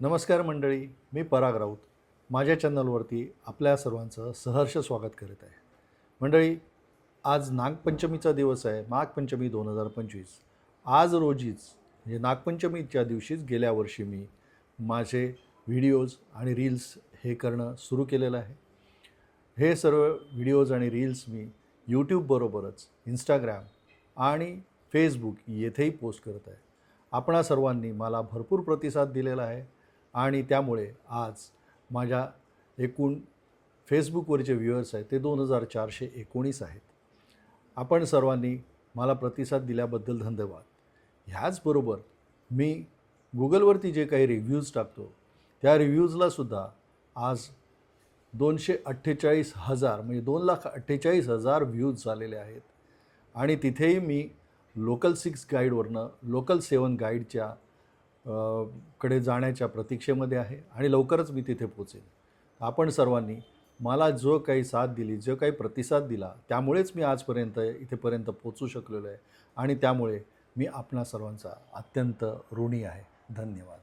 नमस्कार मंडळी मी पराग राऊत. माझ्या चॅनलवरती आपल्या सर्वांचं सहर्ष स्वागत करीत आहे. मंडळी आज नागपंचमीचा दिवस आहे नागपंचमी दोन हजार पंचवीस. आज रोजीच म्हणजे नागपंचमीच्या दिवशीच गेल्या वर्षी मी माझे व्हिडिओज आणि रील्स हे करणं सुरू केलेलं आहे. हे सर्व व्हिडिओज आणि रील्स मी यूट्यूबबरोबरच इंस्टाग्राम आणि फेसबुक येथेही पोस्ट करत आहे. आपणा सर्वांनी मला भरपूर प्रतिसाद दिलेला आहे. आणि त्यामुळे आज माझ्या एकूण फेसबुकवरचे व्ह्युअर्स आहेत ते दोन हजार चारशे एकोणीस आहेत. आपण सर्वांनी मला प्रतिसाद दिल्याबद्दल धन्यवाद. ह्याचबरोबर मी गुगलवरती जे काही रिव्ह्यूज टाकतो त्या रिव्ह्यूजलासुद्धा आज दोनशे अठ्ठेचाळीस हजार म्हणजे दोन लाख अठ्ठेचाळीस हजार व्ह्यूज झालेले आहेत. आणि तिथेही मी लोकल सिक्स गाईडवरनं लोकल सेवन गाईडच्या कडे जाण्याच्या प्रतीक्षेमध्ये आहे आणि लवकरच मी तिथे पोचेन आपण सर्वांनी मला जो काही साथ दिली जो काही प्रतिसाद दिला त्यामुळेच मी आजपर्यंत इथेपर्यंत पोचू शकलेलो आहे आणि त्यामुळे मी आपणा सर्वांचा अत्यंत ऋणी आहे. धन्यवाद.